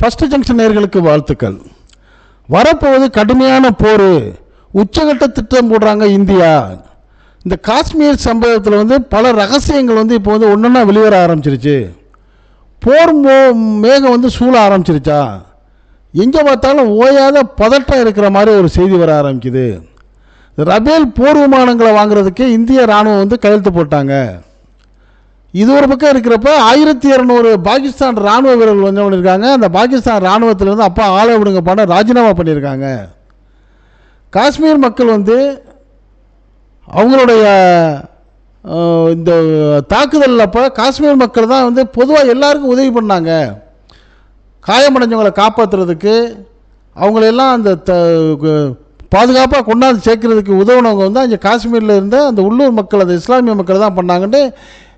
First junction நேர்களுக்கு வாழ்த்துக்கள். வரப்போவது கடுமையான போர். உச்சகட்ட திட்டம் போடுறாங்க இந்தியா. இந்த காஷ்மீர் சம்பவத்தில் வந்து பல ரகசியங்கள் வந்து இப்போ வந்து ஒன்றுன்னா வெளிவர ஆரம்பிச்சிருச்சு. போர் மோ மேகம் வந்து சூழ ஆரம்பிச்சிருச்சா? எங்கே பார்த்தாலும் ஓயாத பதட்டம் இருக்கிற மாதிரி ஒரு செய்தி வர ஆரம்பிக்குது. ரபேல் போர் விமானங்களை வாங்குறதுக்கு இந்திய ராணுவம் வந்து கையெழுத்து போட்டாங்க. இது ஒரு பக்கம் இருக்கிறப்ப ஆயிரத்தி இரநூறு பாகிஸ்தான் ராணுவ வீரர்கள் வந்து பண்ணியிருக்காங்க அந்த பாகிஸ்தான் இராணுவத்திலேருந்து அப்பா ஆளை விடுங்க பண்ண ராஜினாமா பண்ணியிருக்காங்க காஷ்மீர் மக்கள் வந்து அவங்களுடைய இந்த தாக்குதல் அப்போ காஷ்மீர் மக்கள் தான் வந்து பொதுவாக எல்லாருக்கும் உதவி பண்ணாங்க. காயமடைஞ்சவங்களை காப்பாற்றுறதுக்கு அவங்களெல்லாம் அந்த த பாதுகாப்பாக கொண்டாந்து சேர்க்கறதுக்கு உதவுனவங்க வந்து அங்கே காஷ்மீரில் இருந்த அந்த உள்ளூர் மக்கள் அந்த இஸ்லாமிய மக்கள் தான் பண்ணாங்கன்ட்டு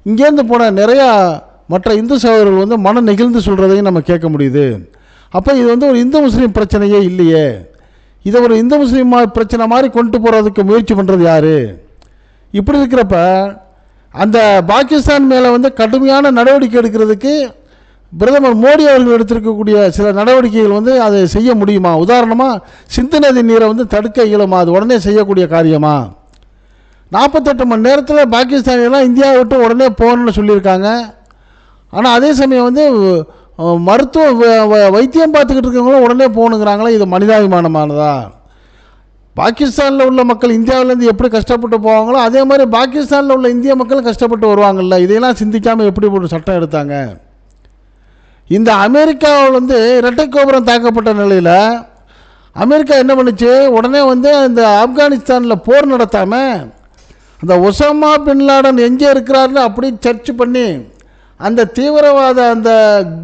இங்கேருந்து போன நிறையா மற்ற இந்து சகோதரர்கள் வந்து மன நெகிழ்ந்து சொல்கிறதையும் நம்ம கேட்க முடியுது. அப்போ இது வந்து ஒரு இந்து முஸ்லீம் பிரச்சனையே இல்லையே. இதை ஒரு இந்து முஸ்லீம் மா- பிரச்சனை மாதிரி கொண்டு போகிறதுக்கு முயற்சி பண்ணுறது யார்? இப்படி இருக்கிறப்ப அந்த பாகிஸ்தான் மேலே வந்து கடுமையான நடவடிக்கை எடுக்கிறதுக்கு பிரதமர் மோடி அவர்கள் எடுத்திருக்கக்கூடிய சில நடவடிக்கைகள் வந்து அதை செய்ய முடியுமா? உதாரணமாக சிந்து நதி நீரை வந்து தடுக்க இயலுமா? அது உடனே செய்யக்கூடிய காரியமாக நாற்பத்தெட்டு மணி நேரத்தில் பாகிஸ்தானியெல்லாம் இந்தியாவை விட்டு உடனே போகணும்னு சொல்லியிருக்காங்க. ஆனால் அதே சமயம் வந்து மருத்துவ வ- வ- வைத்தியம் பார்த்துக்கிட்டு இருக்கவங்களும் உடனே போகணுங்கிறாங்களே இது மனிதாபிமானமானதா? பாகிஸ்தானில் உள்ள மக்கள் இந்தியாவிலேருந்து எப்படி கஷ்டப்பட்டு போவாங்களோ அதே மாதிரி பாகிஸ்தானில் உள்ள இந்திய மக்களும் கஷ்டப்பட்டு வருவாங்கல்ல இதையெல்லாம் சிந்திக்காமல் எப்படி ஒரு சட்டம் எடுத்தாங்க? இந்த அமெரிக்காவில் வந்து இரட்டை கோபுரம் தாக்கப்பட்ட நிலையில் அமெரிக்கா என்ன பண்ணுச்சு? உடனே வந்து இந்த ஆப்கானிஸ்தானில் போர் நடத்தாமல் அந்த ஒசாமா பின் லாடன் எங்கே இருக்கிறார்னு அப்படியே சர்ச் பண்ணி அந்த தீவிரவாத அந்த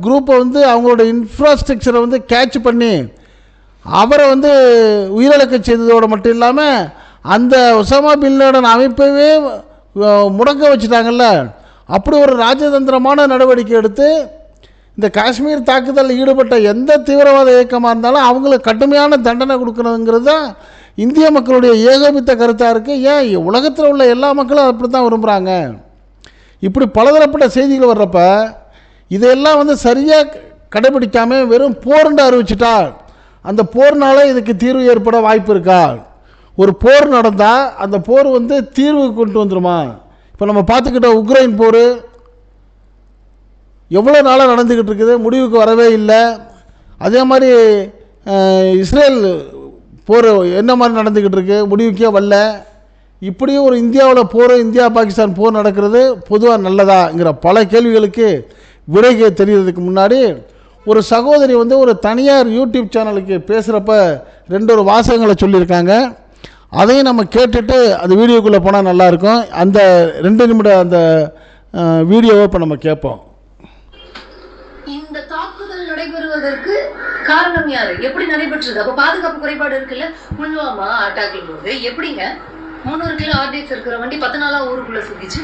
குரூப்பை வந்து அவங்களோட இன்ஃப்ராஸ்ட்ரக்சரை வந்து கேட்ச் பண்ணி அவரை வந்து உயிரிழக்க செய்ததோடு மட்டும் இல்லாமல் அந்த ஒசாமா பின் லாடன் அமைப்பவே முடக்க வச்சுட்டாங்கல்ல. அப்படி ஒரு ராஜதந்திரமான நடவடிக்கை எடுத்து இந்த காஷ்மீர் தாக்குதலில் ஈடுபட்ட எந்த தீவிரவாத இயக்கமாக இருந்தாலும் அவங்களுக்கு கடுமையான தண்டனை கொடுக்கணுங்கிறது தான் இந்திய மக்களுடைய ஏகோபித்த கருத்தாக இருக்குது ஏன்? உலகத்தில் உள்ள எல்லா மக்களும் அப்படி தான் விரும்புகிறாங்க இப்படி பலதரப்பட்ட செய்திகள் வர்றப்ப இதையெல்லாம் வந்து சரியாக கடைபிடிக்காம வெறும் போர்னு அறிவிச்சிட்டா அந்த போர்னால இதுக்கு தீர்வு ஏற்பட வாய்ப்பு இருக்கா? ஒரு போர் நடந்தால் அந்த போர் வந்து தீர்வு கொண்டு வந்துடுமா இப்போ நம்ம பார்த்துக்கிட்ட உக்ரைன் போர் எவ்வளோ நாளாக நடந்துக்கிட்டு இருக்குது? முடிவுக்கு வரவே இல்லை. அதே மாதிரி இஸ்ரேல் போர் என்ன மாதிரி நடந்துக்கிட்டு இருக்கு? முடிவுக்கே வரல. இப்படியும் ஒரு இந்தியாவில் போர் இந்தியா பாகிஸ்தான் போர் நடக்கிறது பொதுவாக நல்லதாங்கிற பல கேள்விகளுக்கு விடை தெரிகிறதுக்கு முன்னாடி ஒரு சகோதரி வந்து ஒரு தனியார் யூடியூப் சேனலுக்கு பேசுகிறப்ப ரெண்டு ஒரு வாசகங்களை சொல்லியிருக்காங்க. அதையும் நம்ம கேட்டுட்டு அந்த வீடியோக்குள்ளே போனால் நல்லாயிருக்கும் அந்த ரெண்டு நிமிட அந்த வீடியோவை இப்போ நம்ம கேட்போம். இந்த தாக்குதல் நடைபெறுவதற்கு காரணம் யாரு எப்படி நடைபெற்றது? அப்ப பாதுகாப்பு குறைபாடு இருக்குல்ல? புல்வாமா அட்டாக்கிங் போது. எப்படிங்க? முந்நூறு கிலோ ஆர்டிஎக்ஸ் இருக்கிற வண்டி பத்து நாளா ஊருக்குள்ள சுத்திச்சு?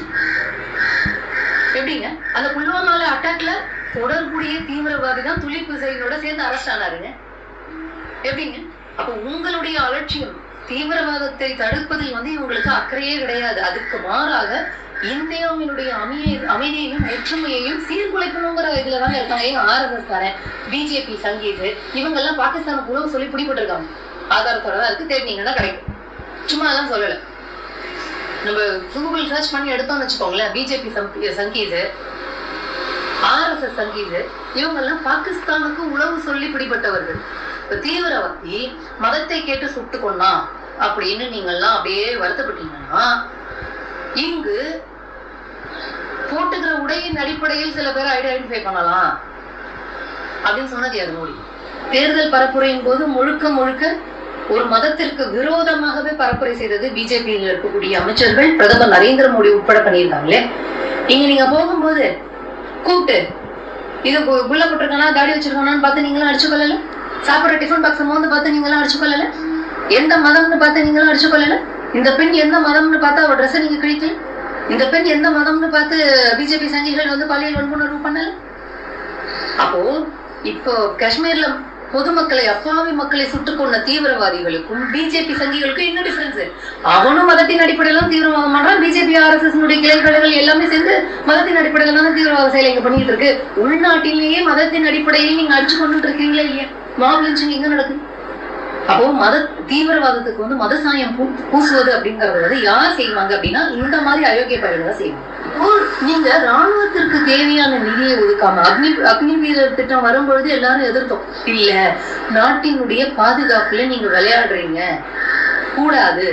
எப்படிங்க? அந்த புல்வாமால அட்டாக்ல தொடர்புடைய தீவிரவாதி தான் துலிப் ஹுசைனோட சேர்ந்து அரெஸ்ட் ஆனாருங்க. எப்படிங்க? அப்ப உங்களுடைய அலட்சியம் தீவிரவாதத்தை தடுப்பதில் வந்து இவங்களுக்கு அக்கறையே கிடையாது. அதுக்கு மாறாக இந்தியாவினுடைய அமைதி அமைதியையும் ஒற்றுமையையும் சீர்குலைக்கணுங்கிற இதுல தான் இருக்காங்க. ஏன் ஆர்எஸ்எஸ் காரன் பிஜேபி சங்கீத் இவங்க எல்லாம் பாகிஸ்தானுக்கு உழவு சொல்லி பிடிபட்டிருக்காங்க. ஆதாரத்தோட தான் இருக்கு தேடினீங்கன்னா கிடைக்கும். சும்மா எல்லாம் சொல்லல. நம்ம கூகுள் சர்ச் பண்ணி எடுத்தோம்னு வச்சுக்கோங்களேன் பிஜேபி சங்கீத் ஆர்எஸ்எஸ் சங்கீத் இவங்க எல்லாம் பாகிஸ்தானுக்கு உளவு சொல்லி பிடிபட்டவர்கள். இப்ப தீவிரவாதி மதத்தை கேட்டு சுட்டு கொண்டான் அப்படின்னு நீங்க எல்லாம் அப்படியே வருத்தப்பட்டீங்கன்னா இங்கு போட்டுக்கிற உடையின் அடிப்படையில் சில பேரை ஐடென்டிஃபை பண்ணலாம். அப்படின்னு சொன்னது யாரு? மோடி. தேர்தல் பரப்புரையின் போது முழுக்க முழுக்க ஒரு மதத்திற்கு விரோதமாகவே பரப்புரை செய்தது பிஜேபியில் இருக்கக்கூடிய அமைச்சர்கள் பிரதமர் நரேந்திர மோடி உட்பட பண்ணியிருக்காங்களே. இங்க நீங்க போகும்போது கூப்பிட்டு இது பு- புள்ள போட்டிருக்கானா தாடி வச்சிருக்கானான்னு பார்த்து நீங்களும் அடிச்சு கொள்ளல சாப்பிட்ற டிஃபன் பாக்ஸ் வந்து பார்த்து நீங்களும் அடிச்சு கொள்ளல எந்த மதம்னு பார்த்து நீங்களும் அடிச்சு கொள்ளல இந்த பெண் எந்த மதம்னு பார்த்தா அவ ட்ரெஸ்ஸை நீங்க கிழிக்கல? இந்த பெண் எந்த மதம்னு பார்த்து பிஜேபி சங்கிகள் வந்து பாலியல் வன்புணர்வு பண்ணல? அப்போ இப்போ காஷ்மீர்ல பொதுமக்களை அப்பாவி மக்களை சுட்டுக் கொண்ட தீவிரவாதிகளுக்கும் பிஜேபி சங்கிகளுக்கும் என்ன டிஃபரன்ஸ் அவனும் மதத்தின் அடிப்படையில தீவிரவாதம் பண்றான். பிஜேபி ஆர்எஸ்எஸ் கிளைகள் எல்லாமே சேர்ந்து மதத்தின் அடிப்படையில தான் தீவிரவாத செயலை இங்க பண்ணிட்டு இருக்கு. உள்நாட்டிலேயே மதத்தின் அடிப்படையில் நீங்க அடிச்சு கொண்டு இருக்கீங்களா இல்லையா? மாப் லிஞ்சிங் எங்க நடக்குது. அப்போ மத தீவிரவாதத்துக்கு வந்து மத சாயம் பூ பூசுவது அப்படிங்கறது வந்து யார் செய்வாங்க அப்படின்னா இந்த மாதிரி அயோக்கிய பயிர்கள் தான் செய்வாங்க நீங்க ராணுவத்திற்கு தேவையான நிதியை ஒதுக்காம அக்னி அக்னி வீரர் திட்டம் வரும்பொழுது எல்லாரும் எதிர்த்தோம். இல்ல நாட்டினுடைய பாதுகாப்புல நீங்க விளையாடுறீங்க. கூடாது.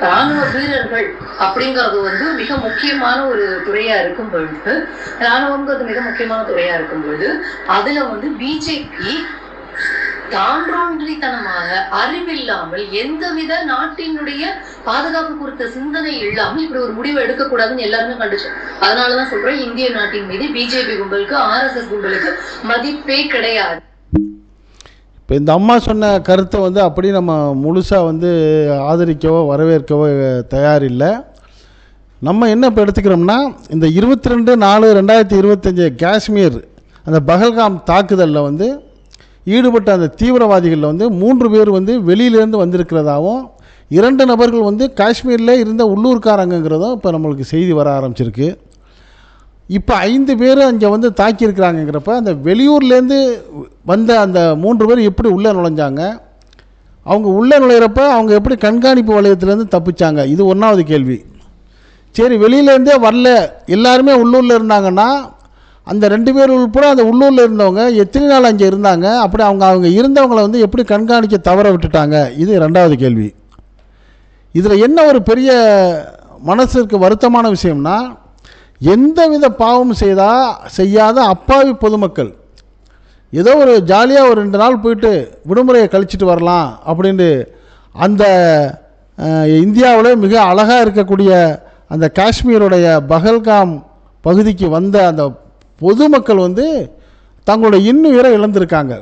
ராணுவ வீரர்கள் அப்படிங்கறது வந்து மிக முக்கியமான ஒரு துறையா இருக்கும் பொழுது ராணுவங்கிறது மிக முக்கியமான துறையா இருக்கும் பொழுது அதுல வந்து பிஜேபி தாண்டோன்றித்தனமாக அறிவில்லாமல் எந்தவித நாட்டினுடைய பாதுகாப்பு குறித்த சிந்தனை இல்லாமல் இப்படி ஒரு முடிவு எடுக்கக்கூடாதுன்னு எல்லாருமே கண்டுச்சு. அதனாலதான் சொல்றேன் இந்திய நாட்டின் மீது பிஜேபி கும்பலுக்கு ஆர்எஸ்எஸ் கும்பலுக்கு மதிப்பே கிடையாது. இப்போ இந்த அம்மா சொன்ன கருத்தை வந்து அப்படி நம்ம முழுசாக வந்து ஆதரிக்கவோ வரவேற்கவோ தயாரில்லை. நம்ம என்ன இப்போ எடுத்துக்கிறோம்னா இந்த இருபத்தி ரெண்டு நாலு ரெண்டாயிரத்தி இருபத்தஞ்சி காஷ்மீர் அந்த பஹல்காம் தாக்குதலில் வந்து ஈடுபட்ட அந்த தீவிரவாதிகளில் வந்து மூன்று பேர் வந்து வெளியிலேருந்து வந்திருக்கிறதாகவும் இரண்டு நபர்கள் வந்து காஷ்மீரில் இருந்த உள்ளூர்காரங்கிறதும் இப்போ நம்மளுக்கு செய்தி வர ஆரம்பிச்சிருக்கு. இப்போ ஐந்து பேர் அங்கே வந்து தாக்கியிருக்கிறாங்கங்கிறப்ப அந்த வெளியூர்லேருந்து வந்த அந்த மூன்று பேர் எப்படி உள்ளே நுழைஞ்சாங்க? அவங்க உள்ளே நுழையிறப்ப அவங்க எப்படி கண்காணிப்பு வளையத்துலேருந்து தப்பிச்சாங்க? இது ஒன்றாவது கேள்வி. சரி வெளியிலேருந்தே வரல. எல்லாருமே உள்ளூரில் இருந்தாங்கன்னா அந்த ரெண்டு பேர் உள்பட அந்த உள்ளூரில் இருந்தவங்க எத்தனை நாள் அங்கே இருந்தாங்க? அப்படி அவங்க அவங்க இருந்தவங்கள வந்து எப்படி கண்காணிக்க தவற விட்டுட்டாங்க? இது ரெண்டாவது கேள்வி. இதில் என்ன ஒரு பெரிய மனசுக்கு வருத்தமான விஷயம்னா எந்தவித பாவம் செய்தால் செய்யாத அப்பாவி பொதுமக்கள் ஏதோ ஒரு ஜாலியாக ஒரு ரெண்டு நாள் போயிட்டு விடுமுறையை கழிச்சிட்டு வரலாம் அப்படின்ட்டு அந்த இந்தியாவில் மிக அழகாக இருக்கக்கூடிய அந்த காஷ்மீருடைய பகல்காம் பகுதிக்கு வந்த அந்த பொதுமக்கள் வந்து தங்களுடைய இன்னுயிரை இழந்திருக்காங்க.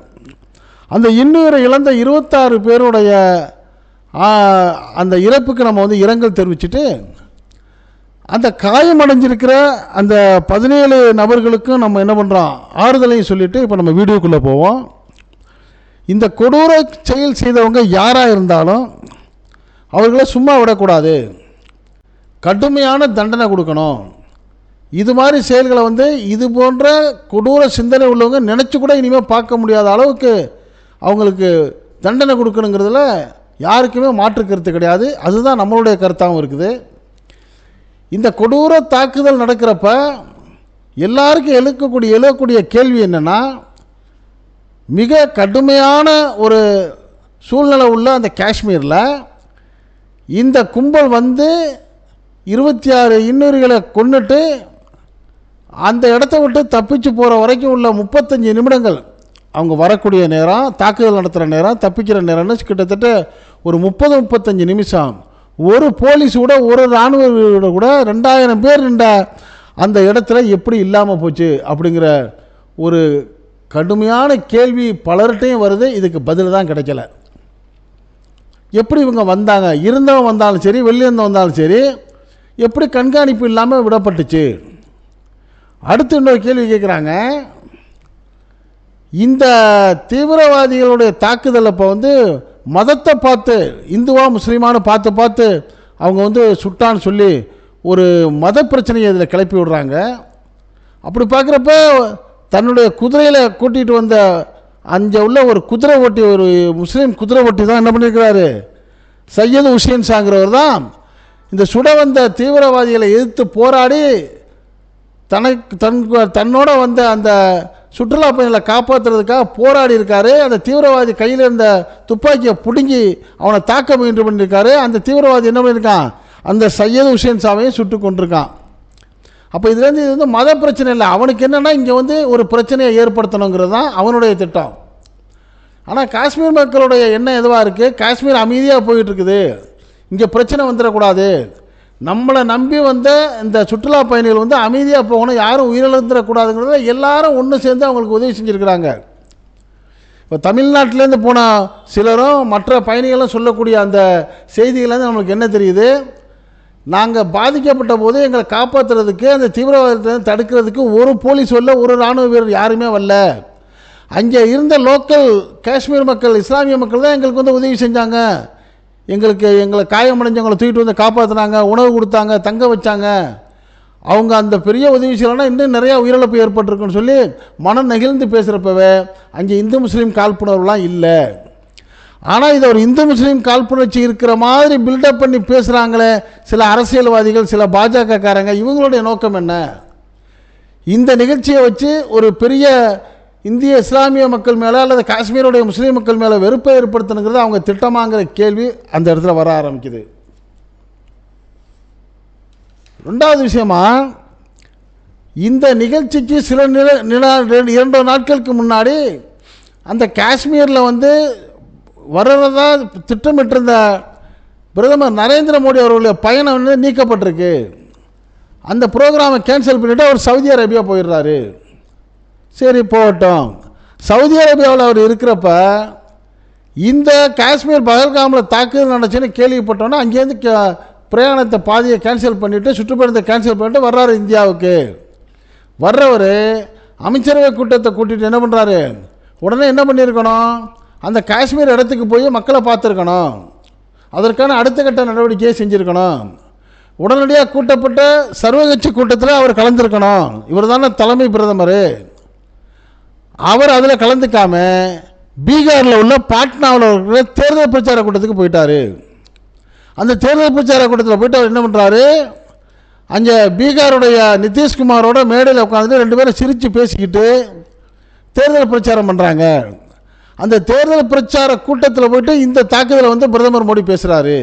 அந்த இன்னுயிரை இழந்த இருபத்தாறு பேருடைய அந்த இறப்புக்கு நம்ம வந்து இரங்கல் தெரிவிச்சுட்டு அந்த காயமடைஞ்சிருக்கிற அந்த பதினேழு நபர்களுக்கும் நம்ம என்ன பண்ணுறோம் ஆறுதலையும் சொல்லிவிட்டு இப்போ நம்ம வீடியோக்குள்ளே போவோம். இந்த கொடூர செயல் செய்தவங்க யாராக இருந்தாலும் அவர்களை சும்மா விடக்கூடாது. கடுமையான தண்டனை கொடுக்கணும். இது மாதிரி செயல்களை வந்து இது போன்ற கொடூர சிந்தனை உள்ளவங்க நினச்சி கூட இனிமேல் பார்க்க முடியாத அளவுக்கு அவங்களுக்கு தண்டனை கொடுக்கணுங்கிறதுல யாருக்குமே மாற்று கருத்து கிடையாது. அதுதான் நம்மளுடைய கருத்தாகவும் இருக்குது. இந்த கொடூர தாக்குதல் நடக்கிறப்ப எல்லாருக்கும் எழுக்கக்கூடிய எழுக்கக்கூடிய கேள்வி என்னென்னா மிக கடுமையான ஒரு சூழ்நிலை உள்ள அந்த காஷ்மீரில் இந்த கும்பல் வந்து இருபத்தி ஆறு இன்னொருகளை கொண்டுட்டு அந்த இடத்த விட்டு தப்பிச்சு போகிற வரைக்கும் உள்ள முப்பத்தஞ்சு நிமிடங்கள் அவங்க வரக்கூடிய நேரம் தாக்குதல் நடத்துகிற நேரம் தப்பிக்கிற நேரம்னு கிட்டத்தட்ட ஒரு முப்பது முப்பத்தஞ்சு நிமிஷம். ஒரு போலீஸ் கூட ஒரு இராணுவ வீரர் கூட ரெண்டாயிரம் பேர் நின்ற அந்த இடத்துல எப்படி இல்லாமல் போச்சு அப்படிங்கிற ஒரு கடுமையான கேள்வி பலர்கிட்டையும் வருது. இதுக்கு பதில் தான் கிடைக்கல. எப்படி இவங்க வந்தாங்க? இருந்தவன் வந்தாலும் சரி வெளியே இருந்தவன் வந்தாலும் சரி எப்படி கண்காணிப்பு இல்லாமல் விடப்பட்டுச்சு? அடுத்து இன்னொரு கேள்வி கேட்குறாங்க. இந்த தீவிரவாதிகளுடைய தாக்குதல் அப்போ வந்து மதத்தை பார்த்து இந்துவா முஸ்லீமானு பார்த்து பார்த்து அவங்க வந்து சுட்டான்னு சொல்லி ஒரு மத பிரச்சனையை இதில் கிளப்பி விடுறாங்க. அப்படி பார்க்குறப்ப தன்னுடைய குதிரையில் கூட்டிகிட்டு வந்த அங்கே உள்ள ஒரு குதிரை ஓட்டி ஒரு முஸ்லீம் குதிரை ஓட்டி தான் என்ன பண்ணியிருக்கிறாரு சையது ஹுசேன் சாங்கிறவர் தான் இந்த சுட வந்த தீவிரவாதிகளை எதிர்த்து போராடி தனக்கு தன் தன்னோட வந்த அந்த சுற்றுலா பயணிகளை காப்பாற்றுறதுக்காக போராடி இருக்காரு. அந்த தீவிரவாதி கையில் இருந்த துப்பாக்கியை பிடுங்கி அவனை தாக்க முயன்று பண்ணியிருக்காரு அந்த தீவிரவாதி என்ன பண்ணியிருக்கான் அந்த சையது ஹுசேன் சாமியை சுட்டு கொண்டிருக்கான் அப்போ இதுலேருந்து இது வந்து மத பிரச்சனை இல்லை. அவனுக்கு என்னென்னா இங்கே வந்து ஒரு பிரச்சனையை ஏற்படுத்தணுங்கிறது தான் அவனுடைய திட்டம். ஆனால் காஷ்மீர் மக்களுடைய எண்ணம் எதுவாக இருக்குது காஷ்மீர் அமைதியாக போயிட்டுருக்குது இங்கே பிரச்சனை வந்துடக்கூடாது. நம்மளை நம்பி வந்த இந்த சுற்றுலா பயணிகள் வந்து அமைதியாக போகணும் யாரும் உயிரிழந்துடக்கூடாதுங்கிறத எல்லாரும் ஒன்று சேர்ந்து அவங்களுக்கு உதவி செஞ்சுருக்கிறாங்க. இப்போ தமிழ்நாட்டிலேருந்து போன சிலரும் மற்ற பயணிகளும் சொல்லக்கூடிய அந்த செய்திகள்லேருந்து நம்மளுக்கு என்ன தெரியுது? நாங்கள் பாதிக்கப்பட்ட போது எங்களை காப்பாற்றுறதுக்கு அந்த தீவிரவாதத்தை தடுக்கிறதுக்கு ஒரு போலீஸ் வரல ஒரு இராணுவ வீரர் யாருமே வரல. அங்கே இருந்த லோக்கல் காஷ்மீர் மக்கள் இஸ்லாமிய மக்கள் தான் எங்களுக்கு வந்து உதவி செஞ்சாங்க. எங்களுக்கு எங்களை காயமடைஞ்சவங்களை தூக்கிட்டு வந்து காப்பாற்றினாங்க உணவு கொடுத்தாங்க தங்க வச்சாங்க. அவங்க அந்த பெரிய உதவி செய்யலைன்னா இன்னும் நிறையா உயிரிழப்பு ஏற்பட்டிருக்குன்னு சொல்லி மனம் நெகிழ்ந்து பேசுகிறப்பவே அங்கே இந்து முஸ்லீம் காழ்ப்புணர்வுலாம் இல்லை. ஆனால் இதை ஒரு இந்து முஸ்லீம் காழ்ப்புணர்ச்சி இருக்கிற மாதிரி பில்டப் பண்ணி பேசுகிறாங்களே சில அரசியல்வாதிகள் சில பாஜகக்காரங்க இவங்களுடைய நோக்கம் என்ன? இந்த நிகழ்ச்சியை வச்சு ஒரு பெரிய இந்திய இஸ்லாமிய மக்கள் மேலே அல்லது காஷ்மீருடைய முஸ்லீம் மக்கள் மேலே வெறுப்பை ஏற்படுத்தணுங்கிறது அவங்க திட்டமாங்கிற கேள்வி அந்த இடத்துல வர ஆரம்பிக்குது. ரெண்டாவது விஷயமா இந்த நிகழ்ச்சிக்கு சில நில நில இரண்டு நாட்களுக்கு முன்னாடி அந்த காஷ்மீரில் வந்து வர்றதா திட்டமிட்டிருந்த பிரதமர் நரேந்திர மோடி அவர்களுடைய பயணம் வந்து நீக்கப்பட்டிருக்கு. அந்த ப்ரோக்ராமை கேன்சல் பண்ணிவிட்டு அவர் சவுதி அரேபியா போயிடுறாரு. சரி போகட்டும். சவுதி அரேபியாவில் அவர் இருக்கிறப்ப இந்த காஷ்மீர் பகல்காமில் தாக்குதல் நடந்துச்சுன்னு கேள்விப்பட்டோன்னே அங்கேருந்து கே- பிரயாணத்தை பாதியை கேன்சல் பண்ணிவிட்டு சுற்றுப்பயணத்தை கேன்சல் பண்ணிட்டு வர்றாரு இந்தியாவுக்கு. வர்றவர் அமைச்சரவை கூட்டத்தை கூட்டிட்டு என்ன பண்ணுறாரு உடனே என்ன பண்ணியிருக்கணும்? அந்த காஷ்மீர் இடத்துக்கு போய் மக்களை பார்த்துருக்கணும். அதற்கான அடுத்த கட்ட நடவடிக்கையை செஞ்சுருக்கணும். உடனடியாக கூட்டப்பட்ட சர்வகட்சி கூட்டத்தில் அவர் கலந்துருக்கணும். இவர் தானே தலைமை பிரதமர். அவர் அதில் கலந்துக்காம பீகாரில் உள்ள பாட்னாவில் இருக்கிற தேர்தல் பிரச்சார கூட்டத்துக்கு போயிட்டாரு. அந்த தேர்தல் பிரச்சார கூட்டத்தில் போயிட்டு அவர் என்ன பண்ணுறாரு அங்கே பீகாருடைய நிதிஷ்குமாரோட மேடையில் உட்காந்துட்டு ரெண்டு பேரும் சிரித்து பேசிக்கிட்டு தேர்தல் பிரச்சாரம் பண்ணுறாங்க அந்த தேர்தல் பிரச்சார கூட்டத்தில் போயிட்டு இந்த தாக்குதலை வந்து பிரதமர் மோடி பேசுகிறாரு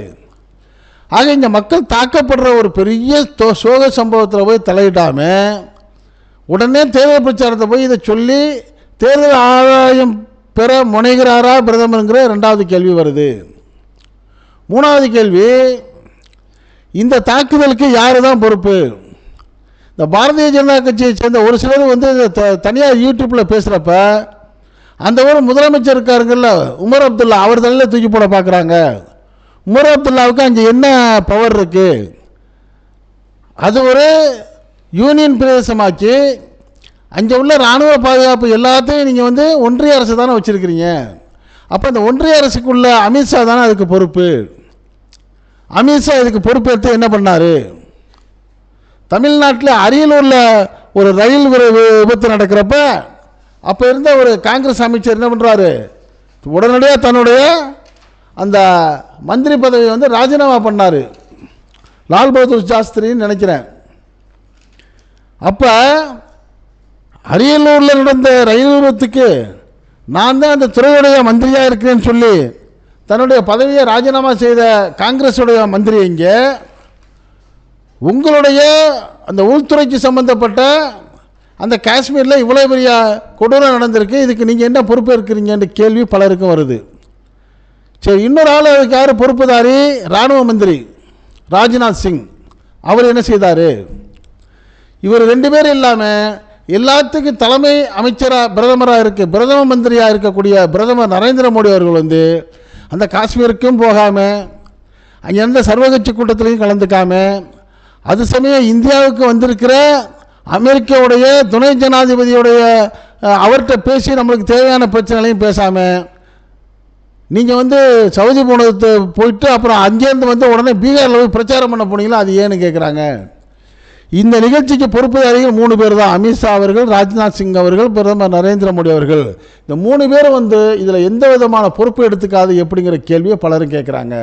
ஆக இங்கே மக்கள் தாக்கப்படுற ஒரு பெரிய சோக சம்பவத்தில் போய் தலையிடாமல் உடனே தேர்தல் பிரச்சாரத்தை போய் இதை சொல்லி தேர்தல் ஆதாயம் பெற முனைகிறாரா பிரதமருங்கிற ரெண்டாவது கேள்வி வருது. மூணாவது கேள்வி இந்த தாக்குதலுக்கு யார் தான் பொறுப்பு? இந்த பாரதிய ஜனதா கட்சியை சேர்ந்த ஒரு சிலர் வந்து இந்த த- தனியார் யூடியூப்பில் பேசுகிறப்ப அந்த ஒரு முதலமைச்சர் இருக்காருங்கள்ல உமர் அப்துல்லா அவர் தலையில் தூக்கி போட பார்க்குறாங்க உமர் அப்துல்லாவுக்கு அங்கே என்ன பவர் இருக்குது அது ஒரு யூனியன் பிரதேசமாக்கி அங்கே உள்ள இராணுவ பாதுகாப்பு எல்லாத்தையும் நீங்கள் வந்து ஒன்றிய அரசு தானே வச்சுருக்கிறீங்க. அப்போ இந்த ஒன்றிய அரசுக்குள்ள அமித்ஷா தானே அதுக்கு பொறுப்பு? அமித்ஷா இதுக்கு பொறுப்பேற்று என்ன பண்ணார்? தமிழ்நாட்டில் அரியலூரில் ஒரு ரயில் விரைவு விபத்து நடக்கிறப்ப அப்போ இருந்த ஒரு காங்கிரஸ் அமைச்சர் என்ன பண்ணுறாரு உடனடியாக தன்னுடைய அந்த மந்திரி பதவியை வந்து ராஜினாமா பண்ணார். லால் பகதூர் சாஸ்திரின்னு நினைக்கிறேன். அப்போ அரியலூரில் நடந்த ரயில் விபத்துக்கு நான் தான் அந்த துறையுடைய மந்திரியாக இருக்கிறேன்னு சொல்லி தன்னுடைய பதவியை ராஜினாமா செய்த காங்கிரஸுடைய மந்திரி இங்கே. உங்களுடைய அந்த உள்துறைக்கு சம்பந்தப்பட்ட அந்த காஷ்மீரில் இவ்வளோ பெரிய கொடூரம் நடந்திருக்கு இதுக்கு நீங்கள் என்ன பொறுப்பு இருக்கிறீங்கன்ற கேள்வி பலருக்கும் வருது. சரி இன்னொரு ஆள் அதுக்கு யார் பொறுப்புதாரி? இராணுவ மந்திரி ராஜ்நாத் சிங். அவர் என்ன செய்தார்? இவர் ரெண்டு பேரும் இல்லாமல் எல்லாத்துக்கும் தலைமை அமைச்சராக பிரதமராக இருக்க பிரதம மந்திரியாக இருக்கக்கூடிய பிரதமர் நரேந்திர மோடி அவர்கள் வந்து அந்த காஷ்மீருக்கும் போகாமல் அங்கே எந்த சர்வகட்சி கூட்டத்திலையும் கலந்துக்காம அது சமயம் இந்தியாவுக்கு வந்திருக்கிற அமெரிக்காவுடைய துணை ஜனாதிபதியுடைய அவர்கிட்ட பேசி நம்மளுக்கு தேவையான பிரச்சனைகளையும் பேசாமல் நீங்கள் வந்து சவுதி போனது போயிட்டு அப்புறம் அங்கேருந்து வந்து உடனே பீகாரில் போய் பிரச்சாரம் பண்ண போனீங்களா? அது ஏன்னு கேட்குறாங்க இந்த நிகழ்ச்சிக்கு பொறுப்புதாரிகள் மூணு பேர் தான். அமித்ஷா அவர்கள் ராஜ்நாத் சிங் அவர்கள் பிரதமர் நரேந்திர மோடி அவர்கள். இந்த மூணு பேரும் வந்து இதில் எந்த விதமான பொறுப்பு எடுத்துக்காது எப்படிங்கிற கேள்வியை பலரும் கேட்குறாங்க.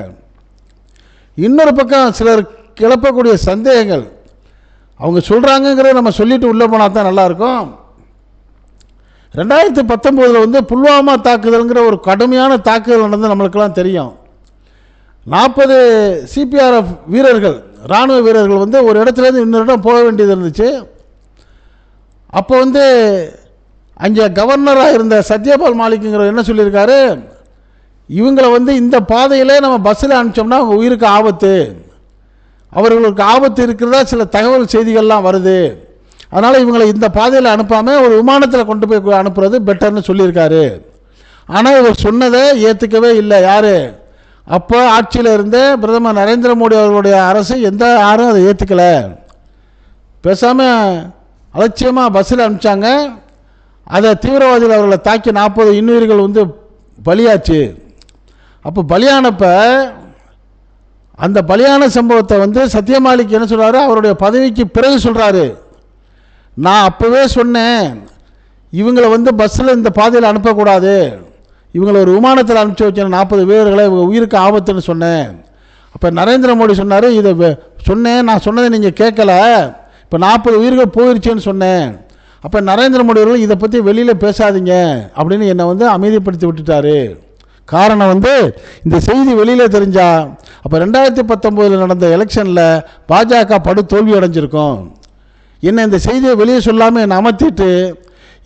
இன்னொரு பக்கம் சிலர் கிளப்பக்கூடிய சந்தேகங்கள். அவங்க சொல்கிறாங்கங்கிறத நம்ம சொல்லிட்டு உள்ளே போனால் தான் நல்லாயிருக்கும் ரெண்டாயிரத்தி பத்தொம்போதில் வந்து புல்வாமா தாக்குதல்ங்கிற ஒரு கடுமையான தாக்குதல் நடந்து நம்மளுக்கெல்லாம் தெரியும். நாற்பது சிபிஆர்எஃப் வீரர்கள் இராணுவ வீரர்கள் வந்து ஒரு இடத்துலேருந்து இன்னொரு இடம் போக வேண்டியது இருந்துச்சு. அப்போ வந்து அங்கே கவர்னராக இருந்த சத்யபால் மாலிக்குங்கிறவர் என்ன சொல்லியிருக்காரு? இவங்களை வந்து இந்த பாதையிலே நம்ம பஸ்ஸில் அனுப்பிச்சோம்னா அவங்க உயிருக்கு ஆபத்து. அவர்களுக்கு ஆபத்து இருக்கிறதா சில தகவல் செய்திகள்லாம் வருது. அதனால் இவங்களை இந்த பாதையில் அனுப்பாமல் ஒரு விமானத்தில் கொண்டு போய் அனுப்புறது பெட்டர்னு சொல்லியிருக்காரு. ஆனால் இவர் சொன்னதை ஏற்றுக்கவே இல்லை. யார்? அப்போ ஆட்சியில் இருந்த பிரதமர் நரேந்திர மோடி அவர்களுடைய அரசு எந்த யாரும் அதை ஏற்றுக்கலை பேசாமல் அலட்சியமாக பஸ்ஸில் அனுப்பிச்சாங்க. அதை தீவிரவாதிகள் அவர்களை தாக்கி நாற்பது இன்னுயிர்கள் வந்து பலியாச்சு. அப்போ பலியானப்போ அந்த பலியான சம்பவத்தை வந்து சத்யமாலிக் என்ன சொல்கிறாரு அவருடைய பதவிக்கு பிறகு சொல்கிறாரு நான் அப்போவே சொன்னேன். இவங்களை வந்து பஸ்ஸில் இந்த பாதையில் அனுப்பக்கூடாது. இவங்களை ஒரு விமானத்தில் அனுப்பிச்சி வச்சேன். நாற்பது வீரர்களை இவங்க உயிருக்கு ஆபத்துன்னு சொன்னேன். அப்போ நரேந்திர மோடி சொன்னார் இதை சொன்னேன். நான் சொன்னதை நீங்கள் கேட்கல. இப்போ நாற்பது உயிர்கள் போயிருச்சுன்னு சொன்னேன். அப்போ நரேந்திர மோடி அவர்கள் இதை பற்றி வெளியில் பேசாதீங்க. அப்படின்னு என்னை வந்து அமைதிப்படுத்தி விட்டுட்டாரு. காரணம் வந்து இந்த செய்தி வெளியில் தெரிஞ்சா அப்போ ரெண்டாயிரத்தி பத்தொம்போதில் நடந்த எலெக்ஷனில் பாஜக படு தோல்வி அடைஞ்சிருக்கும். என்ன இந்த செய்தியை வெளியே சொல்லாமல் என்னை அமர்த்திட்டு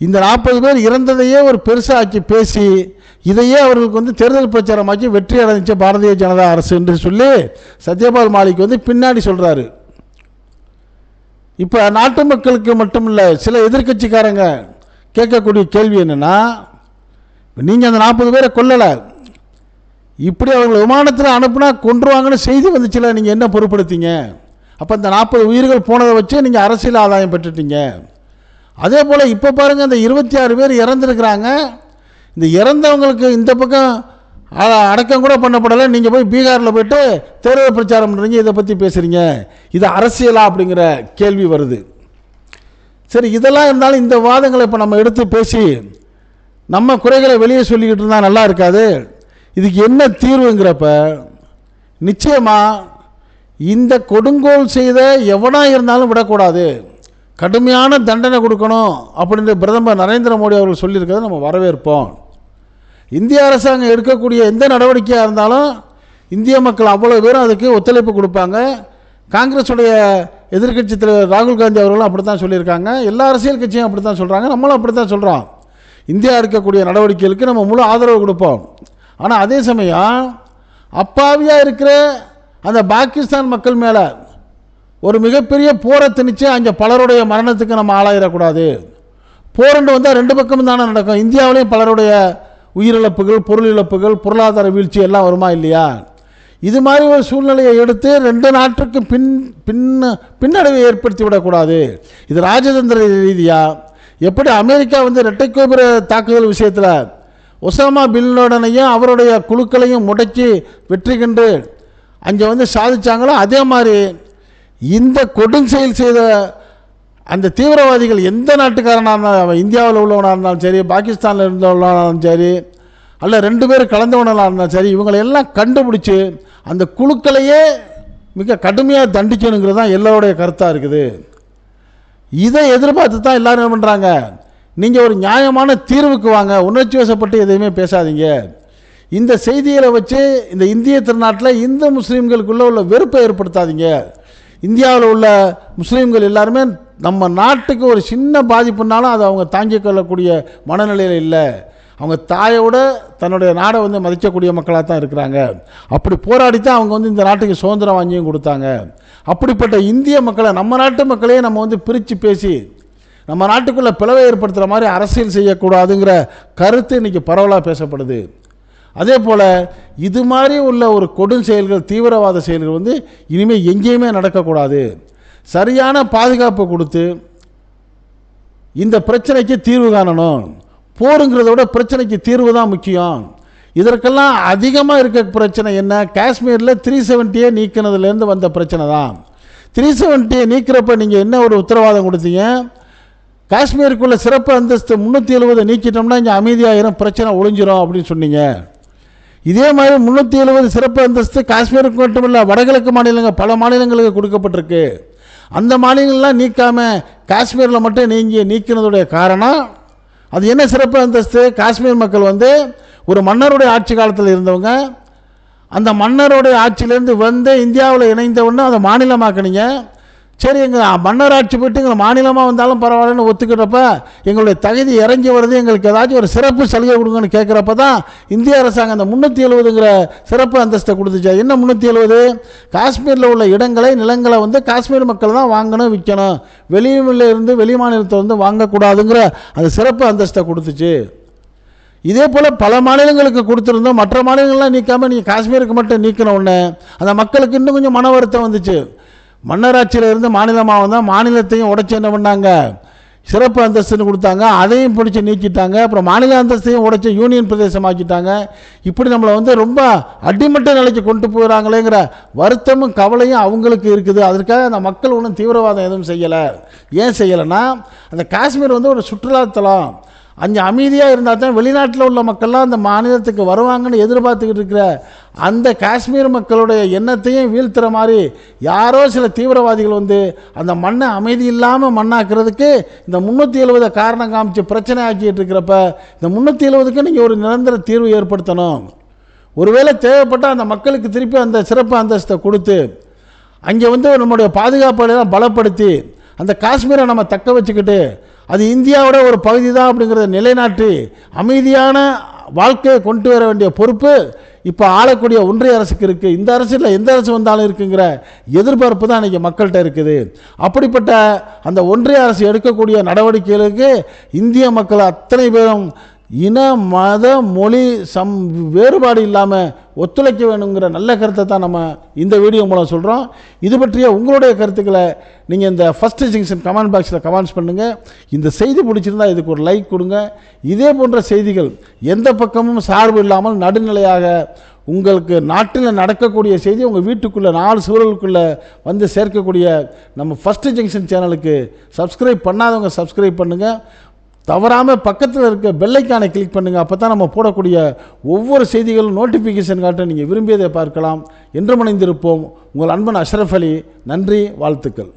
இந்த நாற்பது பேர் இறந்ததையே ஒரு பெருசாக்கி பேசி இதையே அவர்களுக்கு வந்து தேர்தல் பிரச்சாரமாக்கி வெற்றி அடைஞ்ச பாரதிய ஜனதா அரசு என்று சொல்லி சத்யபால் மாலிக் வந்து பின்னாடி சொல்கிறாரு இப்போ நாட்டு மக்களுக்கு மட்டும் இல்லை சில எதிர்க்கட்சிக்காரங்க கேட்கக்கூடிய கேள்வி என்னென்னா நீங்கள் அந்த நாற்பது பேரை கொல்லலை. இப்படி அவங்களை விமானத்தில் அனுப்புனா கொன்றுவாங்கன்னு செய்தி வந்துச்சுல நீங்கள் என்ன பொருட்படுத்திங்க? அப்போ இந்த நாற்பது உயிர்கள் போனதை வச்சு நீங்கள் அரசியல் ஆதாயம் பெற்றுட்டீங்க. அதே போல் இப்போ பாருங்கள் இந்த இருபத்தி ஆறு பேர் இறந்துருக்குறாங்க. இந்த இறந்தவங்களுக்கு இந்த பக்கம் அ- அடக்கம் கூட பண்ணப்படலை. நீங்கள் போய் பீகாரில் போயிட்டு தேர்தல் பிரச்சாரம் பண்ணுறீங்க இதை பற்றி பேசுகிறீங்க இது அரசியலா அப்படிங்கிற கேள்வி வருது. சரி இதெல்லாம் இருந்தாலும் இந்த வாதங்களை இப்போ நம்ம எடுத்து பேசி நம்ம குறைகளை வெளியே சொல்லிக்கிட்டு இருந்தால் நல்லா இருக்காது. இதுக்கு என்ன தீர்வுங்கிறப்ப நிச்சயமாக இந்த கொடுங்கோல் செய்த எவனாக இருந்தாலும் விடக்கூடாது. கடுமையான தண்டனை கொடுக்கணும் அப்படின்னு பிரதமர் நரேந்திர மோடி அவர்கள் சொல்லியிருக்கிறத நம்ம வரவேற்போம். இந்திய அரசாங்கம் எடுக்கக்கூடிய எந்த நடவடிக்கையாக இருந்தாலும் இந்திய மக்கள் அவ்வளோ பேரும் அதுக்கு ஒத்துழைப்பு கொடுப்பாங்க. காங்கிரஸுடைய எதிர்க்கட்சி தலைவர் ராகுல் காந்தி அவர்களும் அப்படி தான் சொல்லியிருக்காங்க. எல்லா அரசியல் கட்சியும் அப்படி தான் சொல்கிறாங்க நம்மளும் அப்படி தான் சொல்கிறோம் இந்தியா இருக்கக்கூடிய நடவடிக்கைகளுக்கு நம்ம முழு ஆதரவு கொடுப்போம். ஆனால் அதே சமயம் அப்பாவியாக இருக்கிற அந்த பாகிஸ்தான் மக்கள் மேலே ஒரு மிகப்பெரிய போரை திணிச்சு அங்கே பலருடைய மரணத்துக்கு நம்ம ஆளாயிடக்கூடாது. போரண்டு வந்தால் ரெண்டு பக்கமும் தானே நடக்கும். இந்தியாவிலையும் பலருடைய உயிரிழப்புகள் பொருள் இழப்புகள் பொருளாதார வீழ்ச்சி எல்லாம் வருமா இல்லையா? இது மாதிரி ஒரு சூழ்நிலையை எடுத்து ரெண்டு நாட்டுக்கு பின் பின்ன பின்னடைவை ஏற்படுத்தி விடக்கூடாது. இது ராஜதந்திர ரீதியாக எப்படி அமெரிக்கா வந்து இரட்டை கோபுர தாக்குதல் விஷயத்தில் ஒசாமா பின்லோடனையும் அவருடைய குழுக்களையும் முடக்கி வெற்றி கண்டு அங்கே வந்து சாதிச்சாங்களோ? அதே மாதிரி இந்த கொடுஞ்செயல் செய்த அந்த தீவிரவாதிகள் எந்த நாட்டுக்காரனாக இருந்தாலும் இந்தியாவில் உள்ளவனாக இருந்தாலும் சரி பாகிஸ்தானில் இருந்தவனாலும் இருந்தாலும் சரி அல்ல ரெண்டு பேரும் கலந்தவனாக இருந்தாலும் சரி இவங்களை எல்லாம் கண்டுபிடிச்சு அந்த குழுக்களையே மிக கடுமையாக தண்டிக்கணுங்கிறது தான் எல்லோருடைய கருத்தாக இருக்குது. இதை எதிர்பார்த்து தான் எல்லோரும் என்ன பண்ணுறாங்க நீங்கள் ஒரு நியாயமான தீர்வுக்கு வாங்க உணர்ச்சி வசப்பட்டு எதையுமே பேசாதீங்க. இந்த செய்திகளை வச்சு இந்த இந்திய திருநாட்டில் இந்து முஸ்லீம்களுக்குள்ளே உள்ள வெறுப்பை ஏற்படுத்தாதீங்க. இந்தியாவில் உள்ள முஸ்லீம்கள் எல்லாருமே நம்ம நாட்டுக்கு ஒரு சின்ன பாதிப்புனாலும் அதை அவங்க தாங்கிக் கொள்ளக்கூடிய மனநிலையில் இல்லை. அவங்க தாயோட தன்னுடைய நாடை வந்து மதிக்கக்கூடிய மக்களாக தான் இருக்கிறாங்க. அப்படி போராடி தான் அவங்க வந்து இந்த நாட்டுக்கு சுதந்திரம் வாங்கியும் கொடுத்தாங்க. அப்படிப்பட்ட இந்திய மக்களை நம்ம நாட்டு மக்களையே நம்ம வந்து பிரித்து பேசி நம்ம நாட்டுக்குள்ளே பிளவை ஏற்படுத்துகிற மாதிரி அரசியல் செய்யக்கூடாதுங்கிற கருத்து இன்றைக்கி பரவலாக பேசப்படுது. அதே போல் இது மாதிரி உள்ள ஒரு கொடும் செயல்கள் தீவிரவாத செயல்கள் வந்து இனிமேல் எங்கேயுமே நடக்கக்கூடாது. சரியான பாதுகாப்பு கொடுத்து இந்த பிரச்சனைக்கு தீர்வு காணணும். போருங்கிறத விட பிரச்சனைக்கு தீர்வு தான் முக்கியம். இதற்கெல்லாம் அதிகமாக இருக்க பிரச்சனை என்ன? காஷ்மீரில் த்ரீ செவன்ட்டியை நீக்கினதுலேருந்து வந்த பிரச்சனை தான். த்ரீ செவன்ட்டியை நீக்கிறப்ப நீங்கள் என்ன ஒரு உத்தரவாதம் கொடுத்தீங்க? காஷ்மீருக்குள்ள சிறப்பு அந்தஸ்து முந்நூற்றி எழுபதை நீக்கிட்டோம்னா இங்கே அமைதியாயிரும் பிரச்சனை ஒழிஞ்சிரும் அப்படின்னு சொன்னீங்க. இதே மாதிரி முந்நூற்றி எழுபது சிறப்பு அந்தஸ்து காஷ்மீருக்கு மட்டும் இல்லை வடகிழக்கு மாநிலங்கள் பல மாநிலங்களுக்கு கொடுக்கப்பட்டிருக்கு. அந்த மாநிலங்கள்லாம் நீக்காமல் காஷ்மீரில் மட்டும் நீங்கி நீக்கினதுடைய காரணம் அது என்ன சிறப்பு அந்தஸ்து? காஷ்மீர் மக்கள் வந்து ஒரு மன்னருடைய ஆட்சி காலத்தில் இருந்தவங்க அந்த மன்னருடைய ஆட்சியிலேருந்து வந்து இந்தியாவில் இணைந்தவொன்னே அதை மாநிலமாக்கினீங்க. சரி எங்கள் மன்னர் ஆட்சி போயிட்டு எங்களை மாநிலமாக வந்தாலும் பரவாயில்லன்னு ஒத்துக்கிட்டப்ப எங்களுடைய தகுதி இறங்கி வருது. எங்களுக்கு ஏதாச்சும் ஒரு சிறப்பு சலுகை கொடுங்கன்னு கேட்குறப்ப தான் இந்திய அரசாங்கம் அந்த முந்நூற்றி எழுபதுங்கிற சிறப்பு அந்தஸ்தை கொடுத்துச்சு. என்ன முந்நூற்றி எழுபது காஷ்மீரில் உள்ள இடங்களை நிலங்களை வந்து காஷ்மீர் மக்கள் தான் வாங்கணும் விற்கணும். வெளியூரில் இருந்து வெளி மாநிலத்தை வந்து வாங்கக்கூடாதுங்கிற அந்த சிறப்பு அந்தஸ்தை கொடுத்துச்சு. இதே போல் பல மாநிலங்களுக்கு கொடுத்துருந்தோம். மற்ற மாநிலங்கள்லாம் நீக்காமல் நீங்கள் காஷ்மீருக்கு மட்டும் நீக்கின உடனே அந்த மக்களுக்கு இன்னும் கொஞ்சம் மன வருத்தம் வந்துச்சு. மன்னராட்சியில் இருந்து மாநிலமாக வந்தால் மாநிலத்தையும் உடச்சி என்ன பண்ணாங்க? சிறப்பு அந்தஸ்துன்னு கொடுத்தாங்க. அதையும் பிடிச்சி நீக்கிட்டாங்க. அப்புறம் மாநில அந்தஸ்தையும் உடைச்சி யூனியன் பிரதேசமாக்கிட்டாங்க. இப்படி நம்மளை வந்து ரொம்ப அடிமட்ட நிலைக்கு கொண்டு போகிறாங்களேங்கிற வருத்தமும் கவலையும் அவங்களுக்கு இருக்குது. அதற்காக அந்த மக்கள் ஒன்றும் தீவிரவாதம் எதுவும் செய்யலை. ஏன் செய்யலைன்னா அந்த காஷ்மீர் வந்து ஒரு சுற்றுலாத்தலம். அங்கே அமைதியாக இருந்தால் தான் வெளிநாட்டில் உள்ள மக்கள்லாம் அந்த மாநிலத்துக்கு வருவாங்கன்னு எதிர்பார்த்துக்கிட்டு இருக்கிற அந்த காஷ்மீர் மக்களுடைய எண்ணத்தையும் வீழ்த்துற மாதிரி யாரோ சில தீவிரவாதிகள் வந்து அந்த மண்ணை அமைதி இல்லாமல் மண்ணாக்குறதுக்கு இந்த முந்நூற்றி எழுபதை காரணம் காமிச்சு பிரச்சனை ஆக்கிட்டு இருக்கிறப்ப இந்த முந்நூற்றி எழுபதுக்கு நீங்கள் ஒரு நிரந்தர தீர்வு ஏற்படுத்தணும். ஒருவேளை தேவைப்பட்டால் அந்த மக்களுக்கு திருப்பி அந்த சிறப்பு அந்தஸ்தை கொடுத்து அங்கே வந்து நம்முடைய பாதுகாப்புகளை பலப்படுத்தி அந்த காஷ்மீரை நம்ம தக்க வச்சுக்கிட்டு அது இந்தியாவோட ஒரு பகுதி தான் அப்படிங்கிறத நிலைநாட்டி அமைதியான வாழ்க்கையை கொண்டு வர வேண்டிய பொறுப்பு இப்போ ஆளக்கூடிய ஒன்றிய அரசுக்கு இருக்குது இந்த அரசு இல்லை எந்த அரசு வந்தாலும் இருக்குங்கிற எதிர்பார்ப்பு தான் இன்றைக்கி மக்கள்கிட்ட இருக்குது. அப்படிப்பட்ட அந்த ஒன்றிய அரசு எடுக்கக்கூடிய நடவடிக்கைகளுக்கு இந்திய மக்கள் அத்தனை பேரும் இன மத மொழி சம் வேறுபாடு இல்லாமல் ஒத்துழைக்க வேணுங்கிற நல்ல கருத்தை தான் நம்ம இந்த வீடியோ மூலம் சொல்கிறோம் இது பற்றிய உங்களுடைய கருத்துக்களை நீங்கள் இந்த ஃபஸ்ட்டு ஜங்ஷன் கமெண்ட் பாக்ஸில் கமெண்ட்ஸ் பண்ணுங்கள் இந்த செய்தி பிடிச்சிருந்தா இதுக்கு ஒரு லைக் கொடுங்க. இதே போன்ற செய்திகள் எந்த பக்கமும் சார்பு இல்லாமல் நடுநிலையாக உங்களுக்கு நாட்டில் நடக்கக்கூடிய செய்தி உங்கள் வீட்டுக்குள்ளே நாலு சூழலுக்குள்ளே வந்து சேர்க்கக்கூடிய நம்ம ஃபஸ்ட்டு ஜங்ஷன் சேனலுக்கு சப்ஸ்கிரைப் பண்ணாதவங்க சப்ஸ்கிரைப் பண்ணுங்கள் தவறாமல் பக்கத்தில் இருக்க பெல்லைக்கானை கிளிக் பண்ணுங்கள் அப்போ தான் நம்ம போடக்கூடிய ஒவ்வொரு செய்திகளும் நோட்டிஃபிகேஷன் காட்ட நீங்கள் விரும்பியதை பார்க்கலாம். என்று மணிந்திருப்போம் உங்கள் அன்பன் அஷ்ரஃப் அலி நன்றி வாழ்த்துக்கள்.